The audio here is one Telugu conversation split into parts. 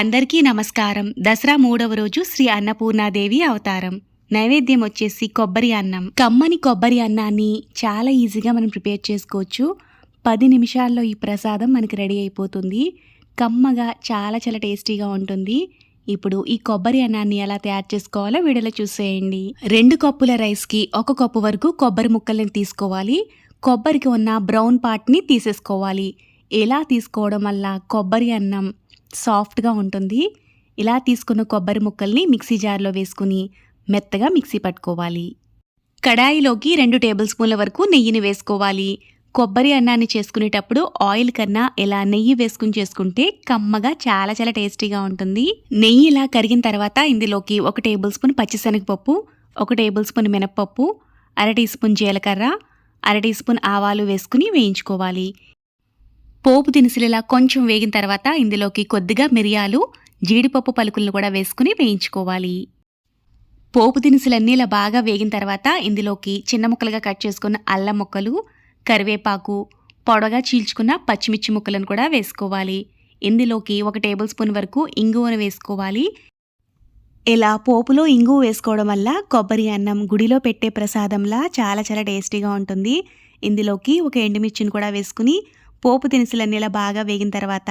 అందరికీ నమస్కారం. దసరా మూడవ రోజు శ్రీ అన్నపూర్ణాదేవి అవతారం. నైవేద్యం వచ్చేసి కొబ్బరి అన్నం. కమ్మని కొబ్బరి అన్నాన్ని చాలా ఈజీగా మనం ప్రిపేర్ చేసుకోవచ్చు. పది నిమిషాల్లో ఈ ప్రసాదం మనకి రెడీ అయిపోతుంది. కమ్మగా చాలా చాలా టేస్టీగా ఉంటుంది. ఇప్పుడు ఈ కొబ్బరి అన్నాన్ని ఎలా తయారు చేసుకోవాలో వీడియోలో చూసేయండి. రెండు కప్పుల రైస్కి ఒక కప్పు వరకు కొబ్బరి ముక్కల్ని తీసుకోవాలి. కొబ్బరికి ఉన్న బ్రౌన్ పార్ట్ని తీసేసుకోవాలి. ఎలా తీసుకోవడం వల్ల కొబ్బరి అన్నం సాఫ్ట్గా ఉంటుంది. ఇలా తీసుకున్న కొబ్బరి ముక్కల్ని మిక్సీ జార్లో వేసుకుని మెత్తగా మిక్సీ పట్టుకోవాలి. కడాయిలోకి రెండు టేబుల్ స్పూన్ల వరకు నెయ్యిని వేసుకోవాలి. కొబ్బరి అన్నాన్ని చేసుకునేటప్పుడు ఆయిల్ కన్నా ఇలా నెయ్యి వేసుకుని చేసుకుంటే కమ్మగా చాలా చాలా టేస్టీగా ఉంటుంది. నెయ్యి ఇలా కరిగిన తర్వాత ఇందులోకి ఒక టేబుల్ స్పూన్ పచ్చిశనగపప్పు ఒక టేబుల్ స్పూన్ మినప్పప్పు అర టీ స్పూన్ జీలకర్ర అర టీ స్పూన్ ఆవాలు వేసుకుని వేయించుకోవాలి. పోపు దినుసులు ఇలా కొంచెం వేగిన తర్వాత ఇందులోకి కొద్దిగా మిరియాలు జీడిపప్పు పలుకులను కూడా వేసుకుని వేయించుకోవాలి. పోపు దినుసులన్నీ ఇలా బాగా వేగిన తర్వాత ఇందులోకి చిన్న ముక్కలుగా కట్ చేసుకున్న అల్లం ముక్కలు కరివేపాకు పొడగా చీల్చుకున్న పచ్చిమిర్చి ముక్కలను కూడా వేసుకోవాలి. ఇందులోకి ఒక టేబుల్ స్పూన్ వరకు ఇంగువను వేసుకోవాలి. ఇలా పోపులో ఇంగువ వేసుకోవడం వల్ల కొబ్బరి అన్నం గుడిలో పెట్టే ప్రసాదంలా చాలా చాలా టేస్టీగా ఉంటుంది. ఇందులోకి ఒక ఎండుమిర్చిని కూడా వేసుకుని పోపు దినుసులన్నీ ఇలా బాగా వేగిన తర్వాత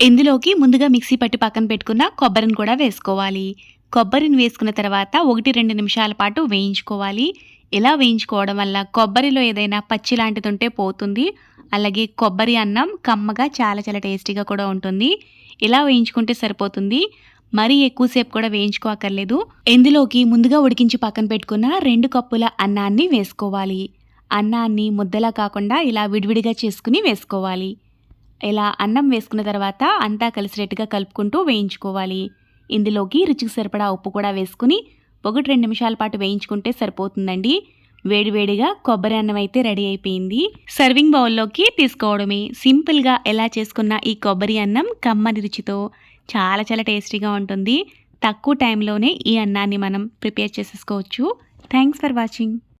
ఇందులోకి ముందుగా మిక్సీ పట్టి పక్కన పెట్టుకున్న కొబ్బరిని కూడా వేసుకోవాలి. కొబ్బరిని వేసుకున్న తర్వాత ఒకటి రెండు నిమిషాల పాటు వేయించుకోవాలి. ఇలా వేయించుకోవడం వల్ల కొబ్బరిలో ఏదైనా పచ్చి లాంటిది ఉంటే పోతుంది. అలాగే కొబ్బరి అన్నం కమ్మగా చాలా చాలా టేస్టీగా కూడా ఉంటుంది. ఇలా వేయించుకుంటే సరిపోతుంది. మరీ ఎక్కువసేపు కూడా వేయించుకోకర్లేదు. ఇందులోకి ముందుగా ఉడికించి పక్కన పెట్టుకున్న రెండు కప్పుల అన్నాన్ని వేసుకోవాలి. అన్నాన్ని ముద్దలా కాకుండా ఇలా విడివిడిగా చేసుకుని వేసుకోవాలి. ఇలా అన్నం వేసుకున్న తర్వాత అంతా కలిసినట్టుగా కలుపుకుంటూ వేయించుకోవాలి. ఇందులోకి రుచికి సరిపడా ఉప్పు కూడా వేసుకుని ఒకటి రెండు నిమిషాల పాటు వేయించుకుంటే సరిపోతుందండి. వేడివేడిగా కొబ్బరి అన్నం అయితే రెడీ అయిపోయింది. సర్వింగ్ బౌల్లోకి తీసుకోవడమే. సింపుల్గా ఎలా చేసుకున్న ఈ కొబ్బరి అన్నం కమ్మని రుచితో చాలా చాలా టేస్టీగా ఉంటుంది. తక్కువ టైంలోనే ఈ అన్నాన్ని మనం ప్రిపేర్ చేసేసుకోవచ్చు. Thanks for watching.